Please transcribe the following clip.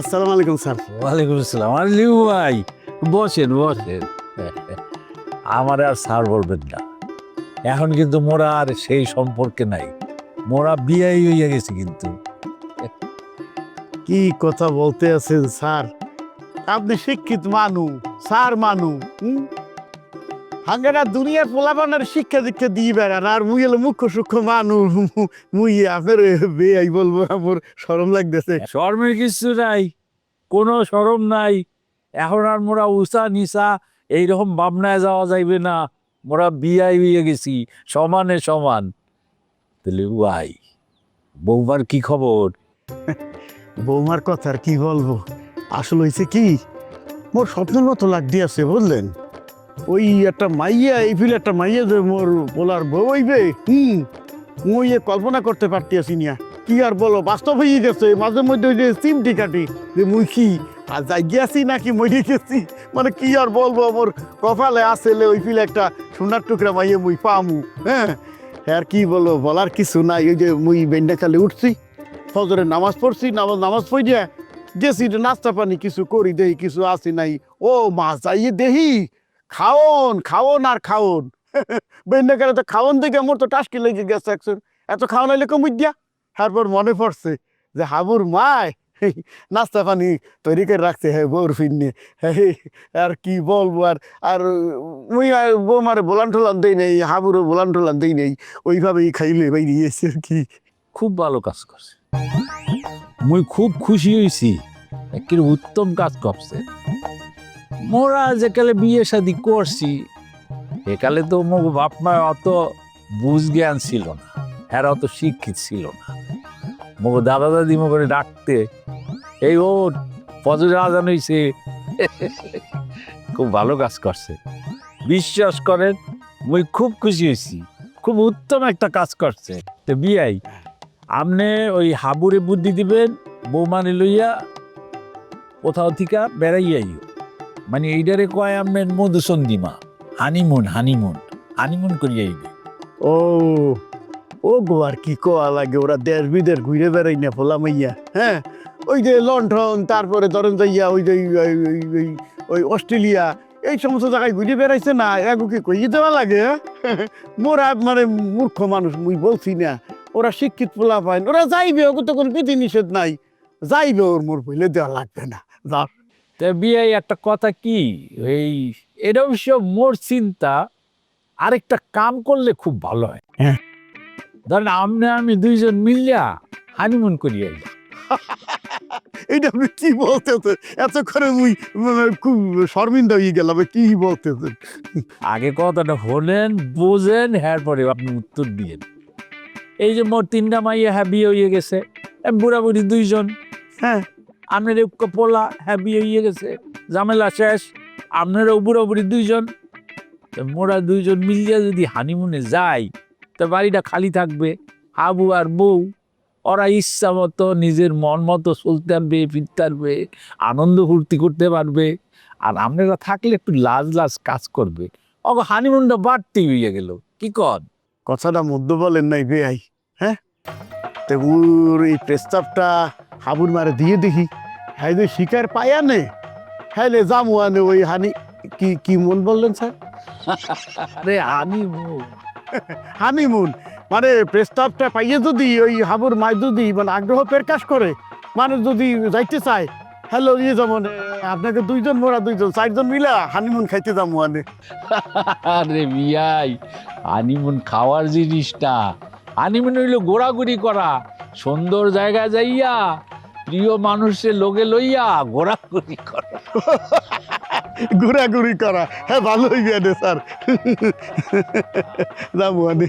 আসসালামু আলাইকুম স্যার। ওয়ালাইকুম আসসালাম। আর লিউ ভাই বসেন বসেন। আমার আর স্যার বলবেন না। এখন কিন্তু মোরা আর সেই সম্পর্কে নাই। মোরা বিয়াই হইয়া গেছে কিন্তু। কি কথা বলতে আছেন স্যার? আপনি শিক্ষিত মানু স্যার মানু হুম? হাঙ্গারা দুনিয়ার পোলাপানের শিক্ষা দীক্ষা দিয়ে বেড়ান আর মুই হলো মুখ্য সূক্ষ্ম মানু মুই আপনার বেয়াই বলব আমার সরম লাগতেছে। শর্মের কিছু নাই কোনো সরম নাই। এখন আর মোরা উষা নিশা এইরকম ভাবনায় যাওয়া যাইবে না মোরা বিয়াই হইয়া গেছি সমানে সমান। তাহলে ভাই বৌমার কি খবর? বৌমার কথা আর কি বলব? আসলে হয়েছে কি মোর স্বপ্নের মতো লাগ দিয়েছে বুঝলেন? ওই একটা মাইয়া, এই ফিল একটা মাইয়া যে মোর বলার বউ হইবে? হুম, মুই এ কল্পনা করতে পারতেছি না। কি আর বলো, বাস্তব হয়ে গেছে। মাঝে মধ্যে ওই যে চিমটি কাটি যে মুই কি, আর যাই গেছি নাকি মরে গেছি? মানে কি আর বলব আমার কপালে আসলে ওই ফিল একটা সোনার টুকরা মাইয়া মুই পামু হ্যাঁ? আর কি বলব বলার কিছু নাই। ওই যে মুই বেন্ডাকালে উঠছি ফজরের নামাজ পড়ছি, নামাজ নামাজ পড়িয়া গেছি নাস্তা পানি কিছু করি দেহি কিছু আসি নাই। ও মা, যাইয়ে দেহি। খাওন খাওন আর খাওন। বেন্যা করে তো খাওন দেখে আমার তো টাস্কি লেগে গেছে একজন এত খাওয়ান হইলে কমই দিয়া তারপর মনে পড়ছে যে হাবুর মায় নাস্তা পানি তৈরি করে রাখছে হ্যাঁ বউর ফিরনে। আর কি বলব আর আর মুই আর বৌমার বোলান টোলান দেই নেই, হাবুরও বোলান টোলান দেই নেই, ওইভাবেই খাইলে বাইরিয়েছে আর কি। খুব ভালো কাজ করছে। মুই খুব খুশি হয়েছি একটি উত্তম কাজ করছে। মোরা যেকালে বিয়ে শাদি করছি একালে তো মুখ বাপ মা অত বুঝ জ্ঞান ছিল না এরা অত শিক্ষিত ছিল না। মুখ দাদা দাদি মো করে ডাকতে, এই ও ফজরের আজান হইছে। খুব ভালো কাজ করছে। বিশ্বাস করেন, মুই খুব খুশি হয়েছি খুব উত্তম একটা কাজ করছে। তো বিয়াই আপনি ওই হাবুরে বুদ্ধি দিবেন বৌমানে লইয়া কোথাও থেকে বেড়াইয়াইও মানে এইটারে কয় আপনার মধুসন্ধিমা হানিমুন হানিমুন হানিমুন করিয়াইবে ও ও গো আর কি কোয়া লাগে, ওরা দেশ বিদেশ ঘুরে বেড়াই না ফোলা মাইয়া হ্যাঁ? ওই যে লন্ডন তারপরে ধরেন যাইয়া ওই যে ওই- অস্ট্রেলিয়া, এই সমস্ত জায়গায় ঘুরে বেড়াইছে না এগো কি কইয়ে দেওয়া লাগে হ্যাঁ? মোরা মানে মূর্খ মানুষ, মুই বলছি না, ওরা শিক্ষিত পোলা পায় ওরা যাইবে ওকে তো কোনো বিধি নিষেধ নাই, যাইবে ওর মোর বইলে দেওয়া লাগবে না যা তা বিয়াই একটা কথা কি? এই এটা অবশ্য মোর চিন্তা আরেকটা কাম করলে খুব ভালো হয়। হ্যাঁ। ধরেন আপনি আমি দুইজন মিলিয়া হানিমুন করিয়াই এটা আপনি কি বলতেছেন এত করে মুই মানে খুব শর্মিন্দা হয়ে গেলাম কি বলতেছেন আগে কথাটা হলেন বোঝেন হ্যাঁ পরে আপনি উত্তর দিয়েন। এই যে মোর তিনটা মাইয়া হ্যাঁ বিয়ে হয়ে গেছে এ বুড়া বুড়ি দুইজন। হ্যাঁ। আপনার পোলা হ্যাঁ বিয়ে হয়ে গেছে, ঝামেলা শেষ আপনারও বুড়া বুড়ি দুইজন মোরা দুইজন মিলিয়া যদি হানিমুনে যাই, তা বাড়িটা খালি থাকবে, হাবু আর বউ, ওরা ইচ্ছা মতো নিজের মন মতো চলতে পারবে, ফিরতে পারবে, আনন্দ ফুর্তি করতে পারবে, আর আপনারা থাকলে একটু লাজ লাজ কাজ করবে। অগ হানিমুনটা বাড়তেই হইয়া গেল, কি কর কথাটা মধ্য বলেন নাই বেআই হ্যাঁ? তো ওর এই প্রস্তাবটা হাবুর মারে দিয়ে দেখি। হ্যাঁ যে শিকার পায়া নে। হ্যাঁ জামু আনে ওই হানি। কি কি মন বললেন স্যার? আরে হানিমুন। হানিমুন? মানে প্রস্তাবটা পাইয়ে যদি ওই হাবুর মায় যদি মানে আগ্রহ প্রকাশ করে মানে যদি যাইতে চায় হ্যালো ইয়ে যেমন আপনাকে দুইজন মোরা দুইজন চারজন মিলা হানিমুন খাইতে যাব আনে। আরে বিয়াই হানিমুন খাওয়ার জিনিসটা। হানিমুন হইল ঘোরাঘুরি করা। সুন্দর জায়গা যাইয়া প্রিয় মানুষের লোকে লইয়া ঘোরাঘুরি করা। ঘোরাঘুরি করা। হ্যাঁ ভালো হইবে স্যার। যাব আনে